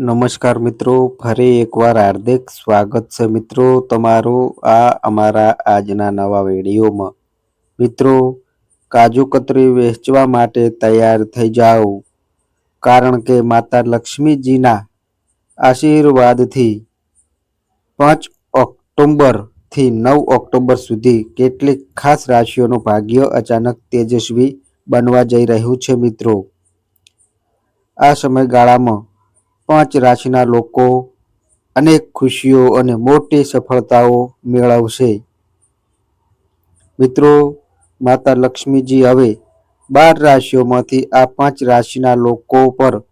નમસ્કાર મિત્રો, ફરી એકવાર હાર્દિક સ્વાગત છે મિત્રો તમારું આ અમારા આજના નવા વિડીયોમાં. મિત્રો, કાજુ કતરી વેચવા માટે તૈયાર થઈ જાઓ. કારણ કે માતા લક્ષ્મીજીના આશીર્વાદથી પાંચ ઓક્ટોબરથી નવ ઓક્ટોબર સુધી કેટલીક ખાસ રાશિઓનું ભાગ્ય અચાનક તેજસ્વી બનવા જઈ રહ્યું છે મિત્રો. આ સમયગાળામાં પાંચ રાશિના લોકો અનેક ખુશીઓ અને મોટી સફળતાઓ મેળવશે. મિત્રો, માતા લક્ષ્મીજી હવે બાર રાશિઓમાંથી આ પાંચ રાશિના લોકો પર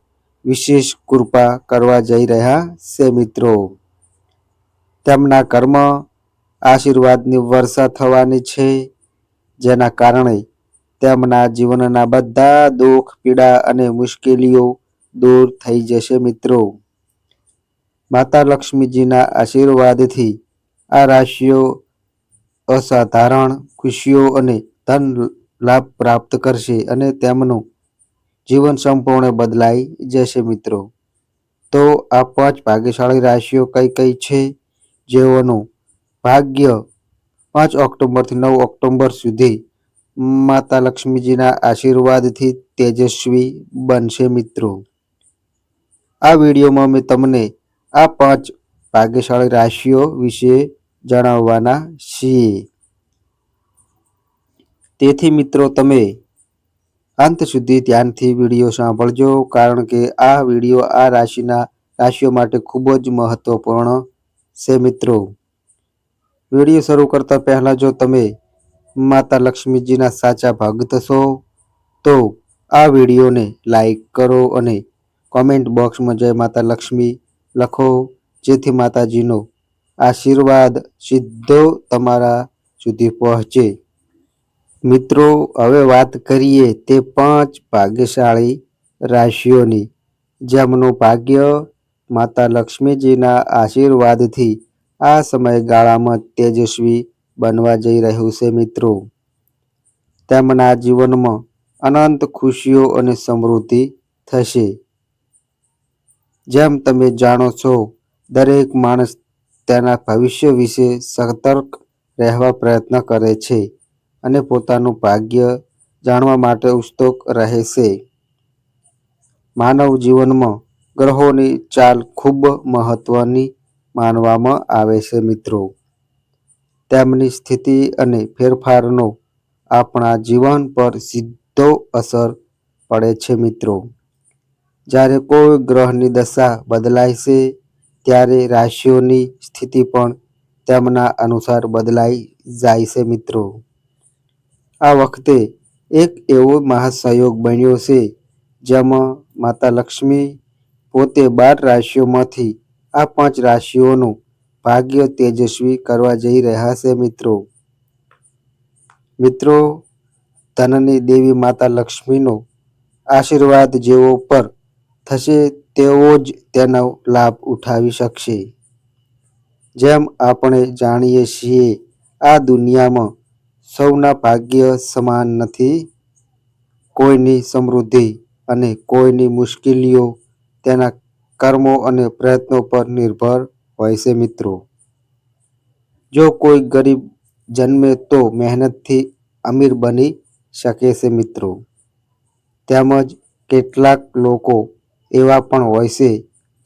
વિશેષ કૃપા કરવા જઈ રહ્યા છે મિત્રો. તેમના કર્મ આશીર્વાદની વર્ષા થવાની છે, જેના કારણે તેમના જીવનના બધા દુઃખ, પીડા અને મુશ્કેલીઓ દૂર થઈ જશે મિત્રો. માતા લક્ષ્મીજીના આશીર્વાદથી આ રાશિઓ અસાધારણ ખુશીઓ અને ધન લાભ પ્રાપ્ત કરશે અને તેમનું જીવન સંપૂર્ણ બદલાઈ જશે મિત્રો. તો આ પાંચ ભાગ્યશાળી રાશિઓ કઈ કઈ છે? જેઓનું ભાગ્ય પાંચ ઓક્ટોબરથી નવ ઓક્ટોબર સુધી માતા લક્ષ્મીજીના આશીર્વાદથી તેજસ્વી બનશે મિત્રો. આ વિડીયોમાં અમે તમને આ પાંચ ભાગ્યશાળી રાશિઓ વિશે જણાવવાના છીએ. તેથી મિત્રો તમે અંત સુધી ધ્યાનથી વીડિયો સાંભળજો, કારણ કે આ વીડિયો આ રાશિના રાશિઓ માટે ખૂબ જ મહત્વપૂર્ણ છે મિત્રો. વીડિયો શરૂ કરતા પહેલા જો તમે માતા લક્ષ્મીજીના સાચા ભક્ત છો, તો આ વિડીયોને લાઈક કરો અને કોમેન્ટ બોક્સમાં જય માતા લક્ષ્મી લખો. જેથી માતાજીનો આશીર્વાદ સીધો તમારા સુધી પહોંચે. મિત્રો, હવે વાત કરીએ તે પાંચ ભાગ્યશાળી રાશિઓની. જેમનું ભાગ્ય માતા લક્ષ્મીજીના આશીર્વાદથી આ સમયગાળામાં તેજસ્વી બનવા જઈ રહ્યું છે મિત્રો. તેમના જીવનમાં અનંત ખુશીઓ અને સમૃદ્ધિ થશે. જેમ તમે જાણો છો, દરેક માણસ તેના ભવિષ્ય વિશે સતર્ક રહેવા પ્રયત્ન કરે છે અને પોતાનું ભાગ્ય જાણવા માટે ઉત્સુક રહે છે. માનવ જીવનમાં ગ્રહોની ચાલ ખૂબ મહત્વની માનવામાં આવે છે મિત્રો. તેમની સ્થિતિ અને ફેરફારનો આપણા જીવન પર સીધો અસર પડે છે મિત્રો. જ્યારે કોઈ ગ્રહની દશા બદલાય છે, ત્યારે રાશિઓની સ્થિતિ પણ તેમના અનુસાર બદલાઈ જાય છે મિત્રો. આ વખતે એક એવો મહાસંયોગ બન્યો છે, જેમાં માતા લક્ષ્મી પોતે બાર રાશિઓમાંથી આ પાંચ રાશિઓનું ભાગ્ય તેજસ્વી કરવા જઈ રહ્યા છે મિત્રો. મિત્રો, ધનની દેવી માતા લક્ષ્મીનો આશીર્વાદ જેઓ પર થશે તેઓ જ તેનો લાભ ઉઠાવી શકશે. જેમ આપણે જાણીએ છીએ, આ દુનિયામાં સૌના ભાગ્ય સમાન નથી. કોઈની સમૃદ્ધિ અને કોઈની મુશ્કેલીઓ તેના કર્મો અને પ્રયત્નો પર નિર્ભર હોય છે મિત્રો. જો કોઈ ગરીબ જન્મે તો મહેનતથી અમીર બની શકે છે મિત્રો. તેમજ કેટલાક લોકો એવા પણ હોય છે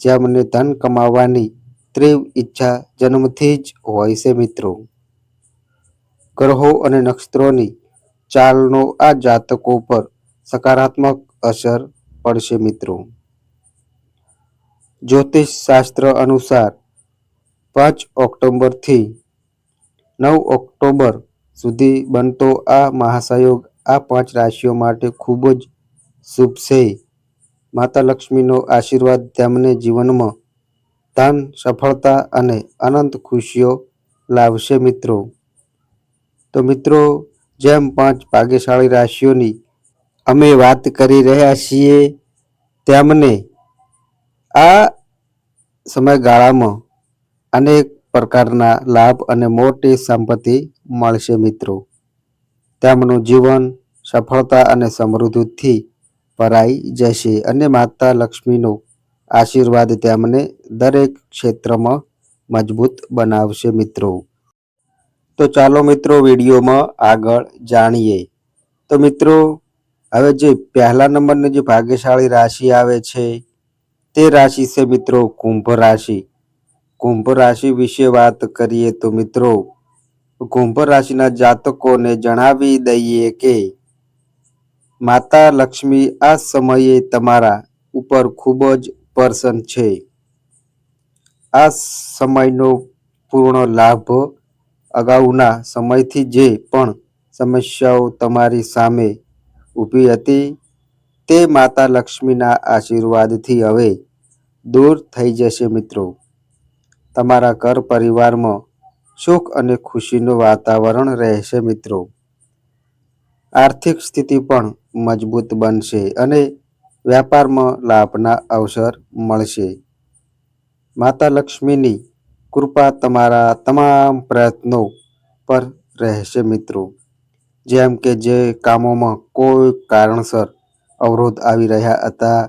જેમને ધન કમાવાની તીવ્ર ઈચ્છા જન્મથી જ હોય છે મિત્રો. ગ્રહો અને નક્ષત્રોની ચાલનો આ જાતકો પર સકારાત્મક અસર પડશે મિત્રો. જ્યોતિષ શાસ્ત્ર અનુસાર પાંચ ઓક્ટોબરથી નવ ઓક્ટોબર સુધી બનતો આ મહાસયોગ આ પાંચ રાશિઓ માટે ખૂબ જ શુભ છે. માતા લક્ષ્મીનો આશીર્વાદ તેમને જીવનમાં ધન સફળતા અને અનંત ખુશીઓ લાવશે મિત્રો. તો મિત્રો, જેમ પાંચ ભાગ્યશાળી રાશિઓની અમે વાત કરી રહ્યા છીએ, તેમને આ સમયગાળામાં અનેક પ્રકારના લાભ અને મોટી સંપત્તિ મળશે મિત્રો. તેમનું જીવન સફળતા અને સમૃદ્ધિથી ભરાઈ જશે અને માતા લક્ષ્મીનો આશીર્વાદ તેમને દરેક ક્ષેત્રમાં મજબૂત બનાવશે મિત્રો. તો ચાલો મિત્રો વિડીયોમાં આગળ જાણીએ. તો મિત્રો, હવે જે પહેલા નંબરની જે ભાગ્યશાળી રાશિ આવે છે, તે રાશિ છે મિત્રો કુંભ રાશિ. કુંભ રાશિ વિશે વાત કરીએ તો મિત્રો, કુંભ રાશિના જાતકોને જણાવી દઈએ કે માતા લક્ષ્મી આ સમયે તમારા ઉપર ખૂબ જ પ્રસન્ન છે. આ સમયનો પૂર્ણ લાભ અગાઉના સમયથી જે પણ સમસ્યાઓ તમારી સામે ઊભી હતી, તે માતા લક્ષ્મીના આશીર્વાદથી હવે દૂર થઈ જશે મિત્રો. તમારા ઘર પરિવારમાં સુખ અને ખુશીનું વાતાવરણ રહેશે મિત્રો. આર્થિક સ્થિતિ પણ મજબૂત બનશે અને વ્યાપારમાં લાભના અવસર મળશે. માતા લક્ષ્મીની કૃપા તમારા તમામ પ્રયત્નો પર રહેશે મિત્રો. જેમ કે જે કામોમાં કોઈ કારણસર અવરોધ આવી રહ્યા હતા,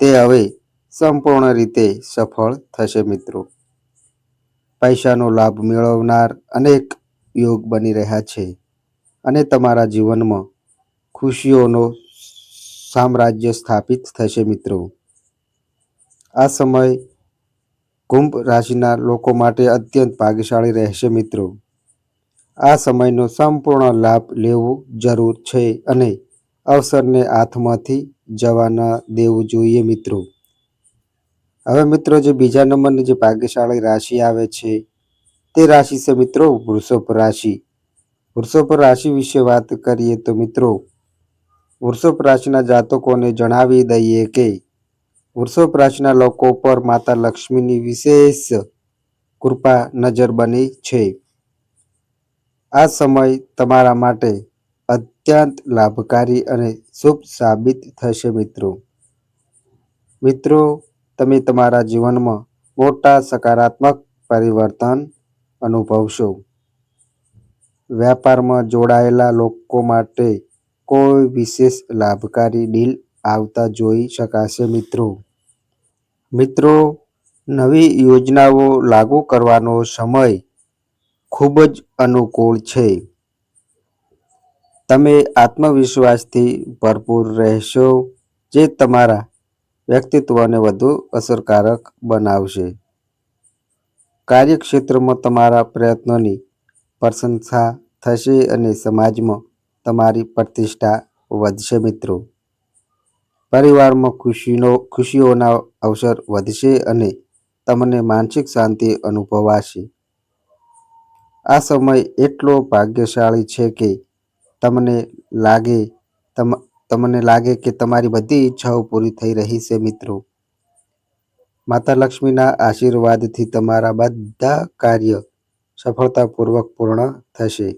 તે હવે સંપૂર્ણ રીતે સફળ થશે મિત્રો. પૈસાનો લાભ મેળવનાર અનેક યોગ બની રહ્યા છે. અને તમારા જીવનમાં ખુશીઓનો સામ્રાજ્ય સ્થાપિત થશે મિત્રો. આ સમય કુંભ રાશિના લોકો માટે અત્યંત ભાગ્યશાળી રહેશે મિત્રો. આ સમયનો સંપૂર્ણ લાભ લેવો જરૂર છે અને અવસરને હાથમાંથી જવા ન દેવું જોઈએ મિત્રો. હવે મિત્રો જે બીજા નંબરની જે ભાગ્યશાળી રાશિ આવે છે તે રાશિ છે મિત્રો વૃષભ રાશિ. વૃષભ રાશિ વિશે વાત કરીએ તો મિત્રો, વૃષભ રાશિના જાતકોને જણાવી દઈએ કે, વૃષભ રાશિના લોકો પર માતા લક્ષ્મીની વિશેષ કૃપા નજર બની છે. આ સમય તમારા માટે અત્યંત લાભકારી અને શુભ સાબિત થશે મિત્રો. મિત્રો, તમે તમારા જીવનમાં મોટા સકારાત્મક પરિવર્તન અનુભવશો. વ્યાપારમાં જોડાયેલા લોકો માટે કોઈ વિશેષ લાભકારી ડીલ આવતા જોઈ શકાશે મિત્રો. મિત્રો, નવી યોજનાઓ લાગુ કરવાનો સમય ખૂબ જ અનુકૂળ છે. તમે આત્મવિશ્વાસથી ભરપૂર રહેશો, જે તમારા વ્યક્તિત્વને વધુ અસરકારક બનાવશે. કાર્યક્ષેત્રમાં તમારા પ્રયત્નોની પ્રશંસા થશે અને સમાજમાં તમારી પ્રતિષ્ઠા વધશે મિત્રો. પરિવારમાં ખુશીનો, ખુશીઓના અવસર વધશે અને તમને માનસિક શાંતિ અનુભવાશે. આ સમય એટલો ભાગ્યશાળી છે કે તમને લાગે, તમ, તમને લાગે કે તમારી બધી ઈચ્છાઓ પૂરી થઈ રહી છે મિત્રો. માતા લક્ષ્મીના આશીર્વાદથી તમારા બધા કાર્ય સફળતાપૂર્વક પૂર્ણ થશે.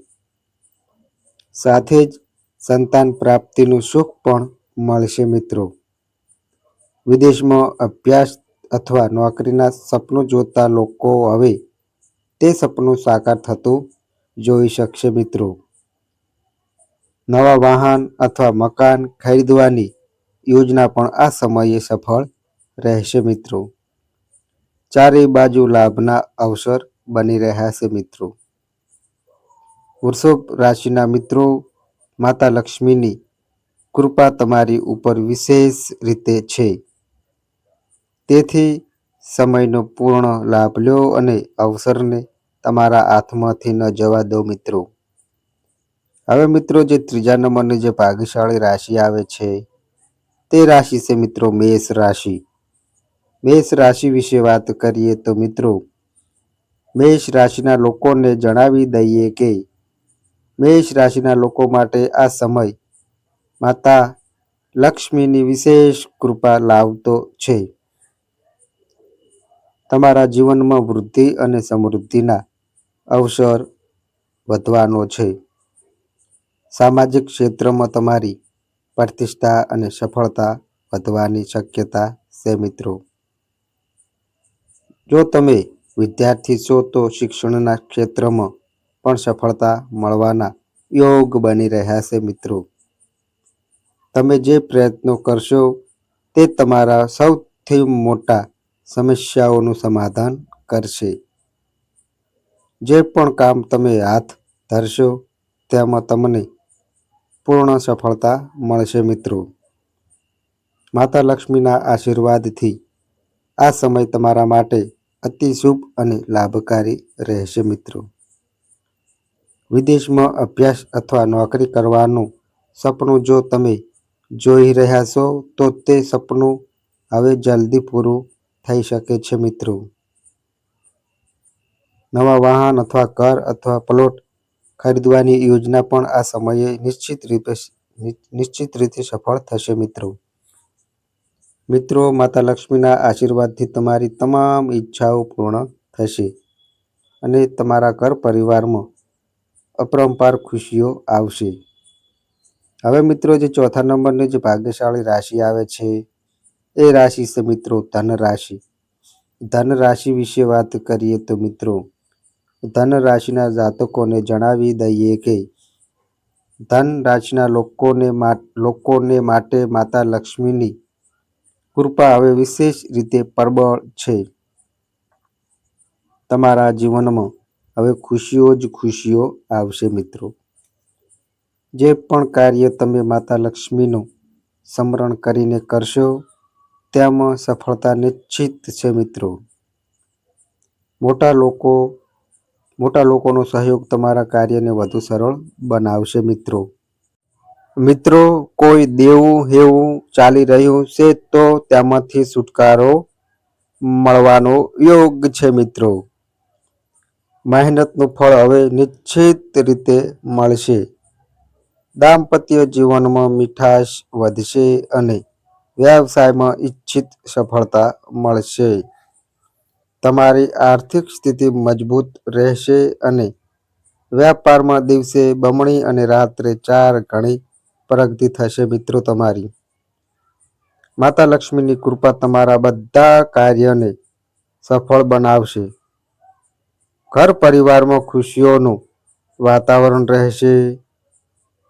સાથે જ સંતાન પ્રાપ્તિનું સુખ પણ મળશે મિત્રો. વિદેશમાં અભ્યાસ અથવા નોકરીના સપનું જોતા લોકો હવે તે સપનું સાકાર થતું જોઈ શકશે મિત્રો. નવા વાહન અથવા મકાન ખરીદવાની યોજના પણ આ સમયે સફળ રહેશે મિત્રો. ચારે બાજુ લાભના અવસર બની રહ્યા છે મિત્રો. વૃષભ રાશિના મિત્રો, માતા લક્ષ્મીની કૃપા તમારી ઉપર વિશેષ રીતે છે. તેથી સમયનો પૂર્ણ લાભ લો અને અવસરને તમારા હાથમાંથી ન જવા દો મિત્રો. હવે મિત્રો જે ત્રીજા નંબરની જે ભાગ્યશાળી રાશિ આવે છે, તે રાશિ છે મિત્રો મેષ રાશિ. મેષ રાશિ વિશે વાત કરીએ તો મિત્રો મેષ રાશિના લોકોને જણાવી દઈએ કે મેષ રાશિના લોકો માટે આ સમય માતા લક્ષ્મીની વિશેષ કૃપા લાવતો છે. તમારા જીવનમાં વૃદ્ધિ અને સમૃદ્ધિના અવસર વધવાનો છે. સામાજિક ક્ષેત્રમાં તમારી પ્રતિષ્ઠા અને સફળતા વધવાની શક્યતા છે મિત્રો. જો તમે વિદ્યાર્થી છો તો શિક્ષણના ક્ષેત્રમાં પણ સફળતા મળવાના યોગ બની રહ્યા છે મિત્રો. તમે જે પ્રયત્નો કરશો તે તમારા સૌથી મોટા સમસ્યાઓનું સમાધાન કરશે. જે પણ કામ તમે હાથ ધરશો તેમાં તમને પૂર્ણ સફળતા મળશે મિત્રો. માતા લક્ષ્મીના આશીર્વાદથી આ સમય તમારા માટે અતિ શુભ અને લાભકારી રહેશે મિત્રો. વિદેશમાં અભ્યાસ અથવા નોકરી કરવાનું સપનું જો તમે જોઈ રહ્યા છો, તો તે સપનું હવે જલ્દી પૂરું થઈ શકે છે મિત્રો. નવા વાહન અથવા ઘર અથવા પ્લોટ ખરીદવાની યોજના પણ આ સમયે નિશ્ચિત રીતે નિશ્ચિત રીતે સફળ થશે મિત્રો. મિત્રો, માતા લક્ષ્મીના આશીર્વાદથી તમારી તમામ ઈચ્છાઓ પૂર્ણ થશે અને તમારા ઘર પરિવારમાં અપરંપાર ખુશીઓ આવશે. હવે મિત્રો, જે ચોથા નંબરની જે ભાગ્યશાળી રાશિ આવે છે, એ રાશિ છે મિત્રો ધન રાશિ ધન રાશિ વિશે વાત કરીએ તો મિત્રો ધન રાશિના જાતકોને જણાવી દઈએ કે ધન રાશિના લોકોને લોકોને માટે માતા લક્ષ્મીની કૃપા હવે વિશેષ રીતે પ્રબળ છે. તમારા જીવનમાં હવે ખુશીઓ જ ખુશીઓ આવશે મિત્રો. જે પણ કાર્ય તમે માતા લક્ષ્મીનું સ્મરણ કરીને કરશો, તેમાં સફળતા નિશ્ચિત છે મિત્રો. મોટા લોકો, મોટા લોકોનો સહયોગ તમારા કાર્યને વધુ સરળ બનાવશે મિત્રો. મિત્રો, કોઈ દેવું હેવું ચાલી રહ્યું છે તો તેમાંથી છુટકારો મળવાનો યોગ છે મિત્રો. મહેનતનું ફળ હવે નિશ્ચિત રીતે મળશે. દાંપત્ય જીવનમાં મીઠાશ વધશે અને વ્યવસાયમાં ઈચ્છિત સફળતા મળશે. તમારી આર્થિક સ્થિતિ મજબૂત રહેશે અને વ્યાપારમાં દિવસે બમણી અને રાત્રે ચાર ગણી પ્રગતિ થશે મિત્રો તમારી. માતા લક્ષ્મીની કૃપા તમારા બધા કાર્યને સફળ બનાવશે. ઘર પરિવારમાં ખુશીઓનું વાતાવરણ રહેશે.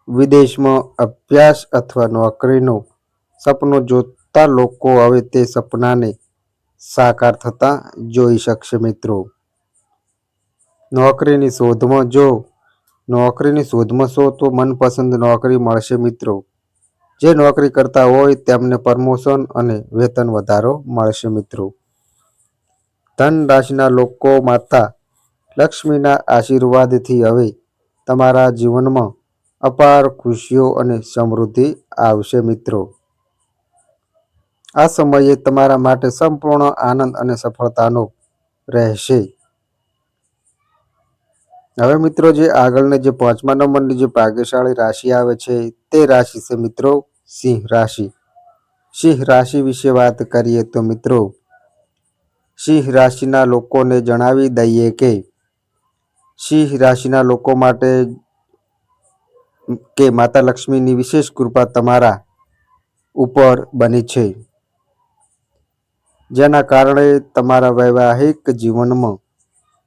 વિદેશમાં અભ્યાસ અથવા નોકરીનું સપનું જોતા લોકો હવે તે સપનાને સાકાર થતા જોઈ શકશે મિત્રો. નોકરીની શોધમાં જો નોકરીની શોધમાં છો તો મનપસંદ નોકરી મળશે મિત્રો. જે નોકરી કરતા હોય તેમને પ્રમોશન અને વેતન વધારો મળશે મિત્રો. ધન રાશિના લોકો માતા લક્ષ્મીના આશીર્વાદથી હવે તમારા જીવનમાં અપાર ખુશીઓ અને સમૃદ્ધિ આવશે મિત્રો. આ સમયે તમારા માટે સંપૂર્ણ આનંદ અને સફળતાનો રહેશે. હવે મિત્રો જે આગળને જે પાંચમા નંબરની જે ભાગ્યશાળી રાશિ આવે છે, તે રાશિ છે મિત્રો સિંહ રાશિ. સિંહ રાશિ વિશે વાત કરીએ તો મિત્રો, સિંહ રાશિના લોકોને જણાવી દઈએ કે, સિંહ રાશિના લોકો માટે કે માતા લક્ષ્મીની વિશેષ કૃપા તમારા ઉપર બની છે. જેના કારણે તમારા વૈવાહિક જીવનમાં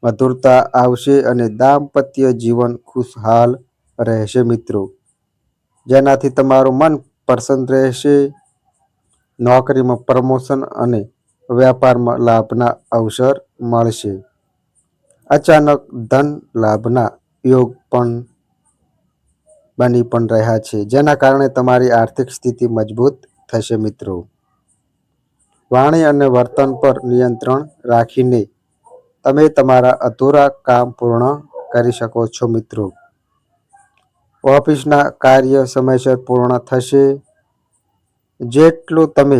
મધુરતા આવશે અને દાંપત્ય જીવન ખુશહાલ રહેશે મિત્રો. જેનાથી તમારું મન પ્રસન્ન રહેશે, નોકરીમાં પ્રમોશન અને વ્યાપારમાં લાભના અવસર મળશે. અચાનક ધન લાભના યોગ પણ બની પણ રહ્યા છે, જેના કારણે તમારી આર્થિક સ્થિતિ મજબૂત થશે મિત્રો. વાણી અને વર્તન પર નિયંત્રણ રાખીને તમે તમારા અધૂરા કામ પૂર્ણ કરી શકો છો, મિત્રો. ઓફિસના કાર્ય સમયસર પૂર્ણ થશે. જેટલું તમે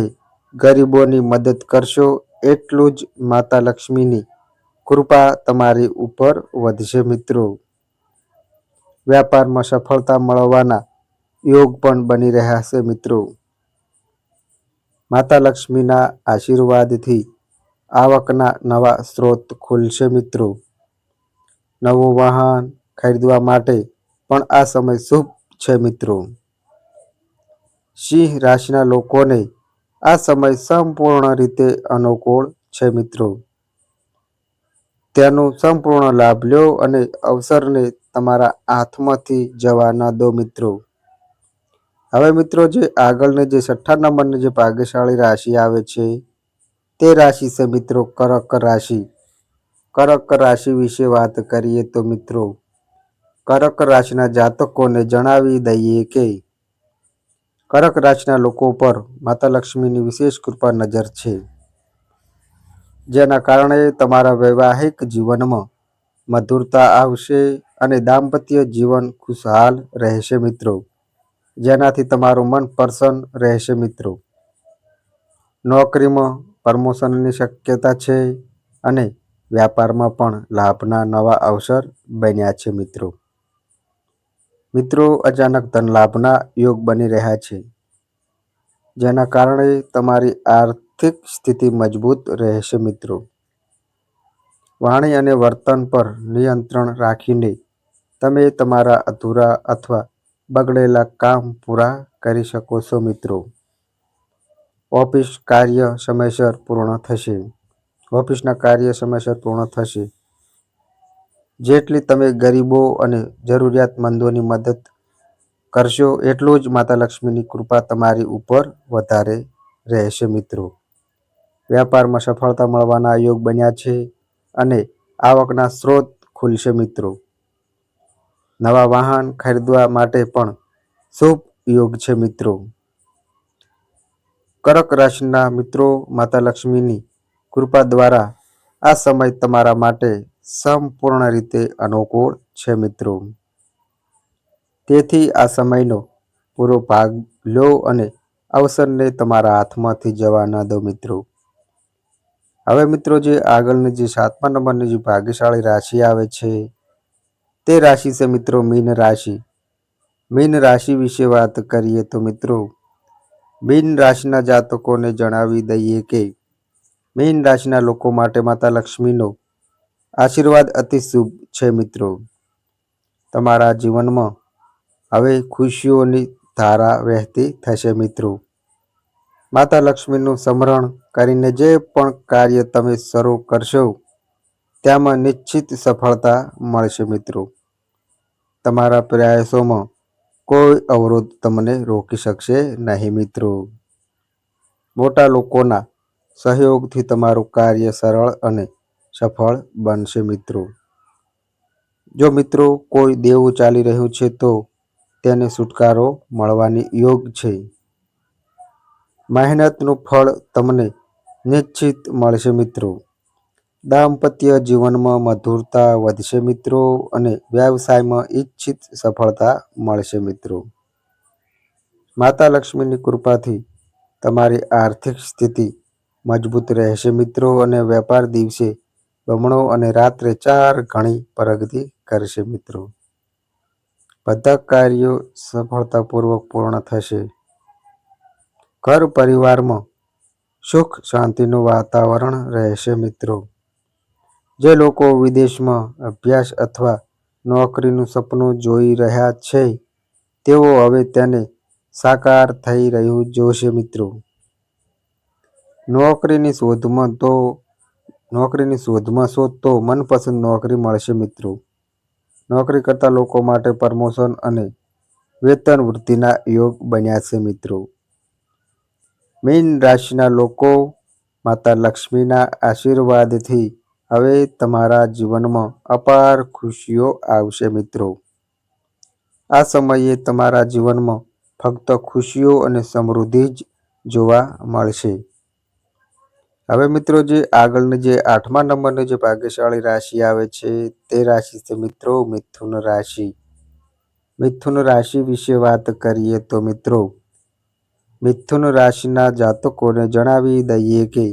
ગરીબોની મદદ કરશો, એટલું જ માતા લક્ષ્મીની કૃપા તમારી ઉપર વધશે, મિત્રો. વ્યાપારમાં સફળતા મળવાના યોગ પણ બની રહ્યા છે, મિત્રો. માતા લક્ષ્મીના આશીર્વાદથી આવકના નવા સ્ત્રોત ખુલશે મિત્રો. નવું વાહન ખરીદવા માટે પણ આ સમય શુભ છે મિત્રો. સિંહ રાશિના લોકોને આ સમય સંપૂર્ણ રીતે અનુકૂળ છે મિત્રો. તેનો સંપૂર્ણ લાભ લો અને અવસરને તમારા હાથમાંથી જવા ન દો મિત્રો. હવે મિત્રો જે આગળની જે છઠ્ઠા નંબરની જે ભાગ્યશાળી રાશિ આવે છે તે રાશિ છે મિત્રો, કરક રાશિ. કરક રાશિ વિશે વાત કરીએ તો મિત્રો, કરક રાશિના જાતકોને જણાવી દઈએ કે, કરક રાશિના લોકો પર માતા લક્ષ્મીની વિશેષ કૃપા નજર છે. જેના કારણે તમારા વૈવાહિક જીવનમાં મધુરતા આવશે અને દાંપત્ય જીવન ખુશહાલ રહેશે મિત્રો. જેનાથી તમારું મન પ્રસન્ન રહેશે મિત્રો. નોકરીમાં પ્રમોશનની શક્યતા છે અને વ્યાપારમાં પણ લાભના નવા અવસર બન્યા છે મિત્રો. મિત્રો, અચાનક ધન લાભના યોગ બની રહ્યા છે. જેના કારણે તમારી આર્થિક સ્થિતિ મજબૂત રહેશે મિત્રો. વાણી અને વર્તન પર નિયંત્રણ રાખીને તમે તમારા અધૂરા અથવા બગડેલા કામ પૂરા કરી શકો છો મિત્રો. ઓફિસ કાર્ય સમયસર પૂર્ણ થશે. ઓફિસના કાર્ય સમયસર પૂર્ણ થશે. જેટલી તમે ગરીબો અને જરૂરિયાતમંદોની મદદ કરશો, એટલું જ માતા લક્ષ્મીની કૃપા તમારી ઉપર વધારે રહેશે મિત્રો. વ્યાપારમાં સફળતા મળવાના યોગ બન્યા છે અને આવકના સ્ત્રોત ખુલશે મિત્રો. નવા વાહન ખરીદવા માટે પણ શુભ યોગ છે મિત્રો. કર્ક રાશિના મિત્રો માતા લક્ષ્મીની કૃપા દ્વારા આ સમય તમારા માટે સંપૂર્ણ રીતે અનુકૂળ છે મિત્રો. તેથી આ સમયનો પૂરો ભાગ લો અને અવસરને તમારા હાથમાંથી જવા ન દો મિત્રો. હવે મિત્રો જે આગળની જે સાતમા નંબરની જે ભાગ્યશાળી રાશિ આવે છે, તે રાશિ છે મિત્રો મીન રાશિ. મીન રાશિ વિશે વાત કરીએ તો મિત્રો મીન રાશિના જાતકોને જણાવી દઈએ કે મીન રાશિના લોકો માટે માતા લક્ષ્મીનો આશીર્વાદ અતિ શુભ છે મિત્રો. તમારા જીવનમાં હવે ખુશીઓની ધારા વહેતી થશે મિત્રો. માતા લક્ષ્મીનું સ્મરણ કરીને જે પણ કાર્ય તમે શરૂ કરશો તેમાં નિશ્ચિત સફળતા મળશે મિત્રો. તમારા પ્રયાસોમાં કોઈ અવરોધ તમને રોકી શકશે નહીં મિત્રો. મોટા લોકોના સહયોગથી તમારું કાર્ય સરળ અને સફળ બનશે મિત્રો. જો મિત્રો કોઈ દેવું ચાલી રહ્યું છે તો તેને છુટકારો મળવાની યોગ છે. મહેનતનું ફળ તમને નિશ્ચિત મળશે મિત્રો. દાંપત્ય જીવનમાં મધુરતા વધશે મિત્રો અને વ્યવસાયમાં ઈચ્છિત સફળતા મળશે મિત્રો. માતા લક્ષ્મીની કૃપાથી તમારી આર્થિક સ્થિતિ મજબૂત રહેશે મિત્રો અને વેપાર દિવસે બમણો અને રાત્રે ચાર ઘણી પ્રગતિ કરશે મિત્રો. બધા કાર્યો સફળતાપૂર્વક પૂર્ણ થશે. ઘર પરિવારમાં સુખ શાંતિનું વાતાવરણ રહેશે મિત્રો. જે લોકો વિદેશમાં અભ્યાસ અથવા નોકરીનું સપનું જોઈ રહ્યા છે, તેઓ હવે તેને સાકાર થઈ રહ્યું જોશે મિત્રો. નોકરીની શોધમાં તો, નોકરીની શોધમાં શોધ તો મનપસંદ નોકરી મળશે મિત્રો. નોકરી કરતા લોકો માટે પ્રમોશન અને વેતન વૃદ્ધિના યોગ બન્યા છે મિત્રો. મીન રાશિના લોકો માતા લક્ષ્મીના આશીર્વાદથી હવે તમારા જીવનમાં અપાર ખુશીઓ આવશે મિત્રો. આ સમયે તમારા જીવનમાં ફક્ત ખુશીઓ અને સમૃદ્ધિ જ જોવા મળશે. હવે મિત્રો જે આગળની જે આઠમા નંબરની જે ભાગ્યશાળી રાશિ આવે છે તે રાશિ છે મિત્રો મિથુન રાશિ. મિથુન રાશિ વિશે વાત કરીએ તો મિત્રો, મિથુન રાશિના જાતકોને જણાવી દઈએ કે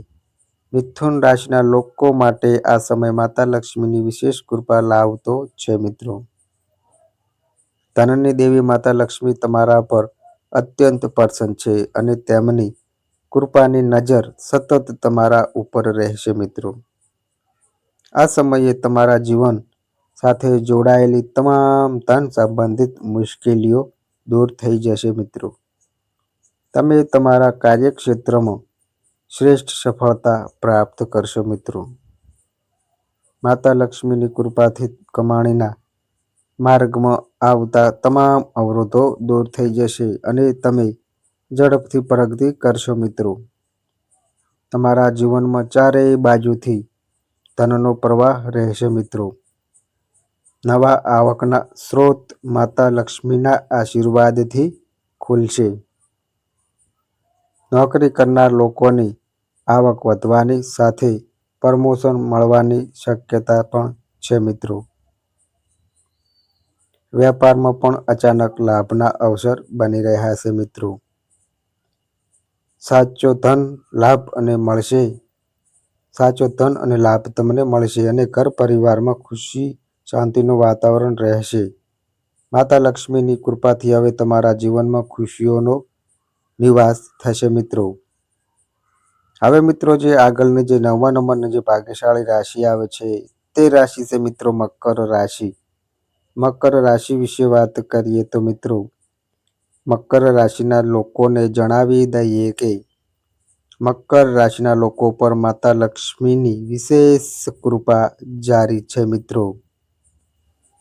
મિથુન રાશિના લોકો માટે આ સમય માતા લક્ષ્મીની વિશેષ કૃપા લાવતો છે મિત્રો. ધનની દેવી માતા લક્ષ્મી તમારા પર અત્યંત પ્રસન્ન છે અને તેમની કૃપાની નજર સતત તમારા ઉપર રહેશે મિત્રો. આ સમયે તમારા જીવન સાથે જોડાયેલી તમામ ધન સંબંધિત મુશ્કેલીઓ દૂર થઈ જશે મિત્રો. તમે તમારા કાર્યક્ષેત્રમાં શ્રેષ્ઠ સફળતા પ્રાપ્ત કરશો મિત્રો. માતા લક્ષ્મીની કૃપાથી કમાણીના માર્ગમાં આવતા તમામ અવરોધો દૂર થઈ જશે અને તમે ઝડપથી પ્રગતિ કરશો મિત્રો. તમારા જીવનમાં ચારેય બાજુથી ધનનો પ્રવાહ રહેશે મિત્રો. નવા આવકના સ્ત્રોત માતા લક્ષ્મીના આશીર્વાદથી ખુલશે. નોકરી કરનાર લોકોની આવક વધવાની સાથે પ્રમોશન મળવાની શક્યતા પણ છે મિત્રો. વેપારમાં પણ અચાનક લાભના અવસર બની રહ્યા છે મિત્રો. સાચો ધન લાભ અને મળશે. સાચો ધન અને લાભ તમને મળશે અને ઘર પરિવારમાં ખુશી, શાંતિનું વાતાવરણ રહેશે. માતા લક્ષ્મીની કૃપાથી હવે તમારા જીવનમાં ખુશીઓનો નિવાસ થશે મિત્રો. હવે મિત્રો જે આગળની જે નવમા નંબરની જે ભાગ્યશાળી રાશિ આવે છે, તે રાશિ છે મિત્રો મકર રાશિ. મકર રાશિ વિશે વાત કરીએ તો મિત્રો, મકર રાશિના લોકોને જણાવી દઈએ કે, મકર રાશિના લોકો પર માતા લક્ષ્મીની વિશેષ કૃપા જારી છે મિત્રો.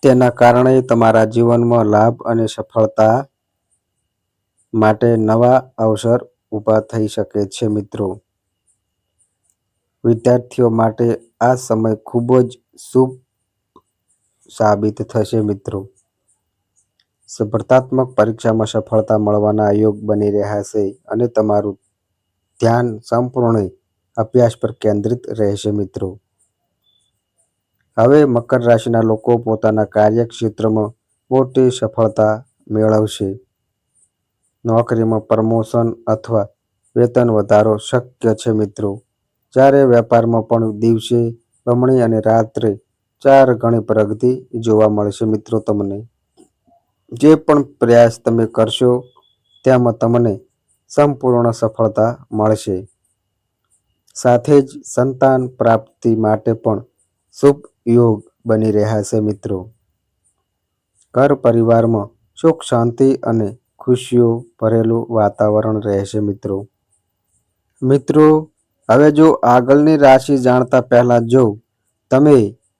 તેના કારણે તમારા જીવનમાં લાભ અને સફળતા માટે નવા અવસર ઊભા થઈ શકે છે મિત્રો. વિદ્યાર્થીઓ માટે આ સમય ખૂબ જ શુભ સાબિત થશે મિત્રો. સ્પર્ધાત્મક પરીક્ષામાં સફળતા મળવાના યોગ બની રહ્યા છે અને તમારું ધ્યાન સંપૂર્ણ અભ્યાસ પર કેન્દ્રિત રહેશે મિત્રો. હવે મકર રાશિના લોકો પોતાના કાર્યક્ષેત્રમાં મોટી સફળતા મેળવશે. નોકરીમાં પ્રમોશન અથવા વેતન વધારો શક્ય છે મિત્રો. જ્યારે વેપારમાં પણ દિવસે બમણી અને રાત્રે ચાર ગણી પ્રગતિ જોવા મળશે મિત્રો તમને. જે પણ પ્રયાસ તમે કરશો, તેમાં તમને સંપૂર્ણ સફળતા મળશે. સાથે જ સંતાન પ્રાપ્તિ માટે પણ શુભ યોગ બની રહ્યા છે મિત્રો. ઘર પરિવારમાં સુખ, શાંતિ અને ખુશીઓ ભરેલું વાતાવરણ રહેશે મિત્રો. મિત્રો હવે જો આગળની રાશિ જાણતા પહેલાં જો તમે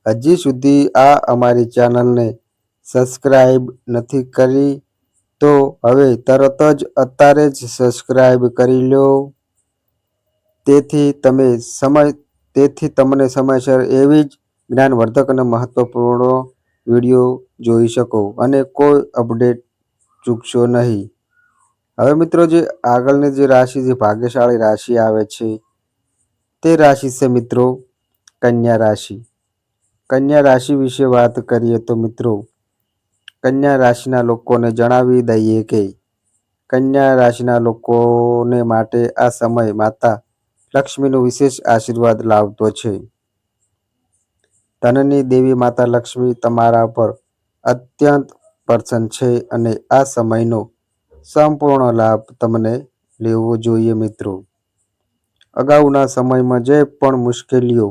હજી સુધી આ અમારી ચેનલને સબસ્ક્રાઈબ નથી કરી, તો હવે તરત જ અત્યારે જ સબસ્ક્રાઈબ કરી લો. તેથી તમે સમય, તેથી તમને સમયસર એવી જ જ્ઞાનવર્ધક અને મહત્વપૂર્ણ વીડિયો જોઈ શકો અને કોઈ અપડેટ ચૂકશો નહીં. હવે મિત્રો જે આગળની જે રાશિ, જે ભાગ્યશાળી રાશિ આવે છે તે રાશિ છે મિત્રો, કન્યા રાશિ. કન્યા રાશિ વિશે વાત કરીએ તો મિત્રો, કન્યા રાશિના લોકોને જણાવી દઈએ કે કન્યા રાશિના લોકોને માટે આ સમય માતા લક્ષ્મીનો વિશેષ આશીર્વાદ લાવતો છે. ધનની દેવી માતા લક્ષ્મી તમારા પર અત્યંત પ્રસન્ન છે અને આ સમયનો સંપૂર્ણ લાભ તમને લેવો જોઈએ મિત્રો. અગાઉના સમયમાં જે પણ મુશ્કેલીઓ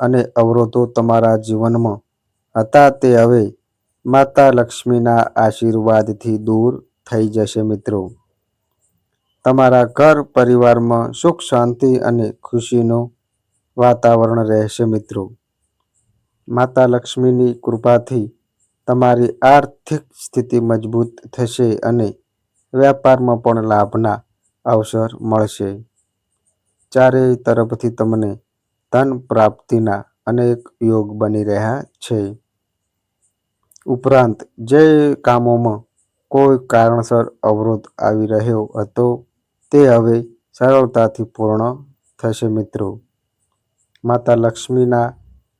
અને અવરોધો તમારા જીવનમાં હતા તે હવે માતા લક્ષ્મીના આશીર્વાદથી દૂર થઈ જશે મિત્રો. તમારા ઘર પરિવારમાં સુખ, શાંતિ અને ખુશીનું વાતાવરણ રહેશે મિત્રો. માતા લક્ષ્મીની કૃપાથી તમારી આર્થિક સ્થિતિ મજબૂત થશે અને વેપારમાં પણ લાભના અવસર મળશે. ચારેય તરફથી તમને ધન પ્રાપ્તિના અનેક યોગ બની રહ્યા છે. ઉપરાંત, જે કામોમાં કોઈ કારણસર અવરોધ આવી રહ્યો હતો, તે હવે સરળતાથી પૂર્ણ થશે મિત્રો. માતા લક્ષ્મીના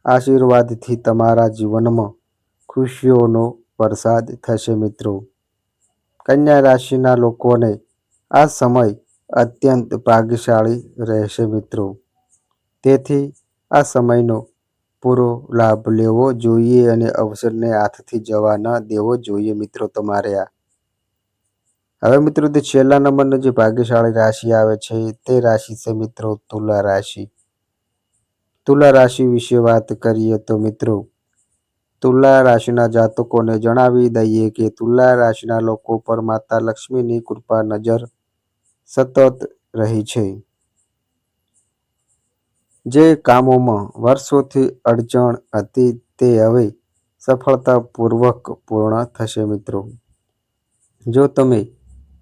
આશીર્વાદથી તમારા જીવનમાં ખુશીઓનો વરસાદ થશે મિત્રો. કન્યા રાશિના લોકોને આ સમય અત્યંત ભાગ્યશાળી રહેશે મિત્રો. તેથી આ સમયનો પૂરો લાભ લેવો જોઈએ અને અવસરને હાથથી જવા ન દેવો જોઈએ મિત્રો તમારે આ. હવે મિત્રો તે છેલ્લા નંબરનો જે ભાગ્યશાળી રાશિ આવે છે તે રાશિ છે મિત્રો તુલા રાશિ. તુલા રાશિ વિશે વાત કરીએ તો મિત્રો, તુલા રાશિના જાતકોને જણાવી દઈએ કે તુલા રાશિના લોકો પર માતા લક્ષ્મીની કૃપા નજર સતત રહી છે. જે કામોમાં વર્ષોથી અડચણ હતી તે હવે સફળતાપૂર્વક પૂર્ણ થશે મિત્રો. જો તમે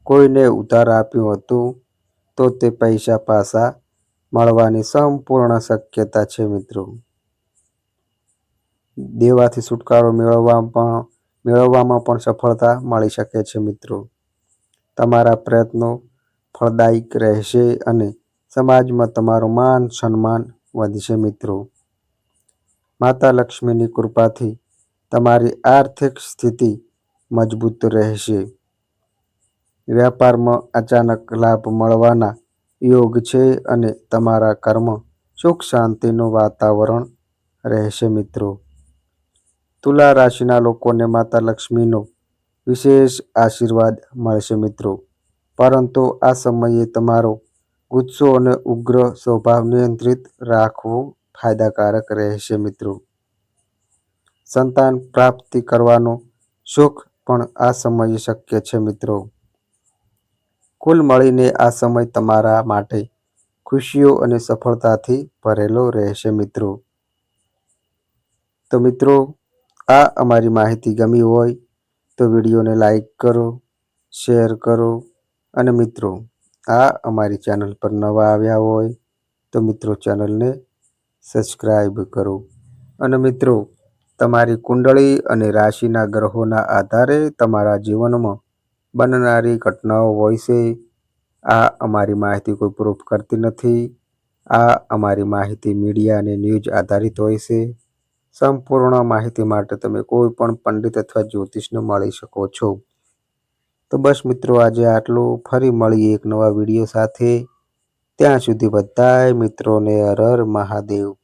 કોઈને ઉધાર આપ્યું હતું, તો તે પૈસા પાછા મળવાની સંપૂર્ણ શક્યતા છે મિત્રો. દેવાથી છુટકારો મેળવવા પણ, મેળવવામાં પણ સફળતા મળી શકે છે મિત્રો. તમારા પ્રયત્નો ફળદાયક રહેશે અને સમાજમાં તમારું માન સન્માન વધશે મિત્રો. માતા લક્ષ્મીની કૃપાથી તમારી આર્થિક સ્થિતિ મજબૂત રહેશે. વ્યાપારમાં અચાનક લાભ મળવાના યોગ છે અને તમારા કર્મ સુખ શાંતિનું વાતાવરણ રહેશે મિત્રો. તુલા રાશિના લોકોને માતા લક્ષ્મીનો વિશેષ આશીર્વાદ મળશે મિત્રો. પરંતુ આ સમયે તમારો ગુસ્સો અને ઉગ્ર સ્વભાવ નિયંત્રિત રાખવું ફાયદાકારક રહેશે મિત્રો. સંતાન પ્રાપ્તિ કરવાનો સુખ પણ આ સમયે શક્ય છે મિત્રો. કુલ મળીને આ સમય તમારા માટે ખુશીઓ અને સફળતાથી ભરેલો રહેશે મિત્રો. તો મિત્રો, આ અમારી માહિતી ગમી હોય તો વિડીયોને લાઈક કરો, શેર કરો અને મિત્રો, આ અમારી ચેનલ પર નવા આવ્યા હોય તો મિત્રો ચેનલને સબસ્ક્રાઈબ કરો. અને મિત્રો, તમારી કુંડળી અને રાશિના ગ્રહોના આધારે તમારા જીવનમાં બનનારી ઘટનાઓ હોય છે, આ અમારી માહિતી કોઈ પ્રૂફ કરતી નથી, આ અમારી માહિતી મીડિયા અને ન્યૂઝ આધારિત હોય છે. સંપૂર્ણ માહિતી માટે તમે કોઈ પણ પંડિત અથવા જ્યોતિષને મળી શકો છો. તો બસ મિત્રો, આજે આટલું. ફરી મળીએ એક નવા વીડિયો સાથે. ત્યાં સુધી બધાય મિત્રોને હર મહાદેવ.